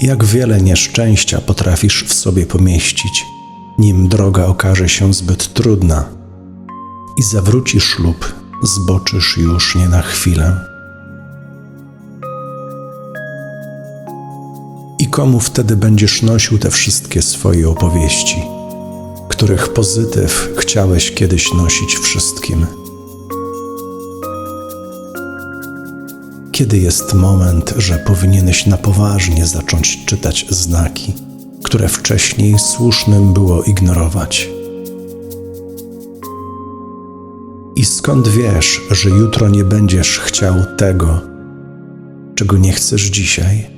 Jak wiele nieszczęścia potrafisz w sobie pomieścić, nim droga okaże się zbyt trudna i zawróci ślub, zboczysz już nie na chwilę. I komu wtedy będziesz nosił te wszystkie swoje opowieści, których pozytyw chciałeś kiedyś nosić wszystkim? Kiedy jest moment, że powinieneś na poważnie zacząć czytać znaki, które wcześniej słusznym było ignorować? I skąd wiesz, że jutro nie będziesz chciał tego, czego nie chcesz dzisiaj?